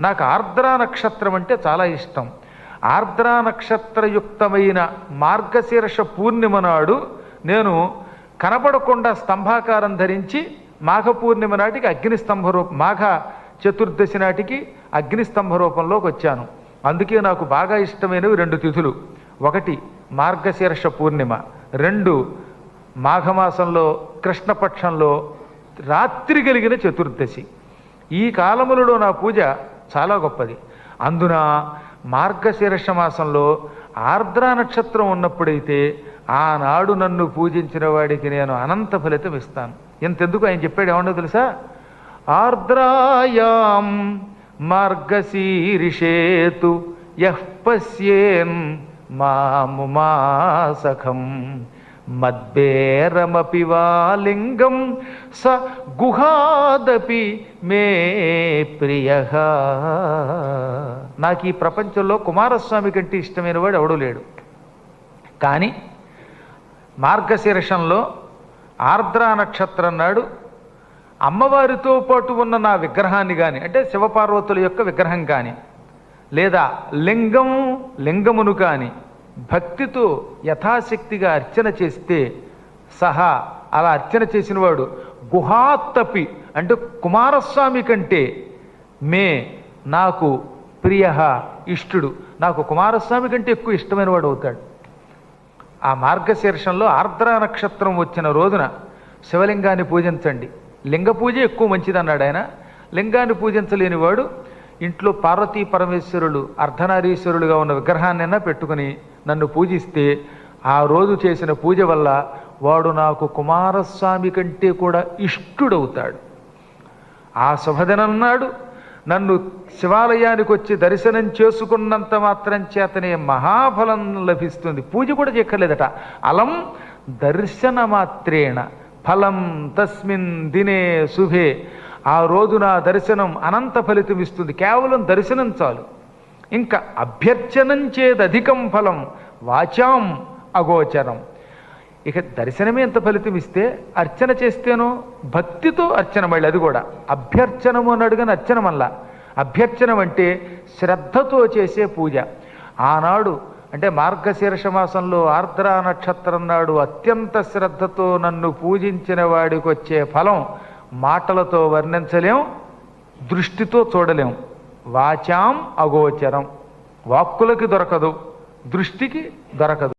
నాకు ఆర్ద్రా నక్షత్రం అంటే చాలా ఇష్టం. ఆర్ద్రా నక్షత్రయుక్తమైన మార్గశీర్ష పూర్ణిమ నాడు నేను కనపడకుండా స్తంభాకారం ధరించి మాఘ పూర్ణిమ నాటికి అగ్నిస్తంభ రూప మాఘ చతుర్దశి నాటికి అగ్నిస్తంభ రూపంలోకి వచ్చాను. అందుకే నాకు బాగా ఇష్టమైనవి రెండు తిథులు. ఒకటి మార్గశీర్ష పూర్ణిమ రెండు మాఘమాసంలో కృష్ణపక్షంలో రాత్రి కలిగిన చతుర్దశి. ఈ కాలములలో నా పూజ చాలా గొప్పది. అందున మార్గశీర్ష మాసంలో ఆర్ద్ర నక్షత్రం ఉన్నప్పుడైతే ఆనాడు నన్ను పూజించిన వాడికి నేను అనంత ఫలితం ఇస్తాను. ఇంతెందుకు ఆయన చెప్పాడు ఏమన్నా తెలుసా? ఆర్ద్రాయాం మార్గశీరిషేతు యహ్ పశ్యేన్ మాముమాసఖం మద్భేరమపి వా లింగం స గుహాదపి మే ప్రియ. నాకు ఈ ప్రపంచంలో కుమారస్వామి కంటే ఇష్టమైన వాడు ఎవడూ లేడు. కానీ మార్గశీర్షంలో ఆర్ద్రా నక్షత్రం నాడు అమ్మవారితో పాటు ఉన్న నా విగ్రహాన్ని కానీ అంటే శివపార్వతుల యొక్క విగ్రహం కానీ లేదా లింగం లింగమును కానీ భక్తితో యథాశక్తిగా అర్చన చేస్తే సహా అలా అర్చన చేసినవాడు గుహాత్తపి అంటే కుమారస్వామి కంటే మే నాకు ప్రియ ఇష్టుడు. నాకు కుమారస్వామి కంటే ఎక్కువ ఇష్టమైన వాడు అవుతాడు. ఆ మార్గశీర్షంలో ఆర్ద్ర నక్షత్రం వచ్చిన రోజున శివలింగాన్ని పూజించండి. లింగ పూజ ఎక్కువ మంచిది అన్నాడు ఆయన. లింగాన్ని పూజించలేని వాడు ఇంట్లో పార్వతీ పరమేశ్వరులు అర్ధనారీశ్వరులుగా ఉన్న విగ్రహాన్నైనా పెట్టుకుని నన్ను పూజిస్తే ఆ రోజు చేసిన పూజ వల్ల వాడు నాకు కుమారస్వామి కంటే కూడా ఇష్టుడవుతాడు. ఆ శుభదినన్నాడు. నన్ను శివాలయానికి వచ్చి దర్శనం చేసుకున్నంత మాత్రం చేతనే మహాఫలం లభిస్తుంది. పూజ కూడా చెక్కలేదట అలం దర్శన మాత్రేణ ఫలం తస్మిన్ దినే శుభే. ఆ రోజు నా దర్శనం అనంత ఫలితం ఇస్తుంది. కేవలం దర్శనం చాలు. ఇంకా అభ్యర్చనం చేదధికం ఫలం. వాచాం అగోచరం. ఇక దర్శనమే ఎంత ఫలితం ఇస్తే అర్చన చేస్తేనో భక్తితో అర్చన మళ్ళీ అది కూడా. అభ్యర్చనము అని అడుగని అర్చన మళ్ళా. అభ్యర్చనం అంటే శ్రద్ధతో చేసే పూజ. ఆనాడు అంటే మార్గశీర్ష మాసంలో ఆర్ద్రా నక్షత్రం నాడు అత్యంత శ్రద్ధతో నన్ను పూజించిన వాడికి వచ్చే ఫలం మాటలతో వర్ణించలేం దృష్టితో చూడలేం. వాచాం అగోచరం. వాక్కులకి దొరకదు దృష్టికి దొరకదు.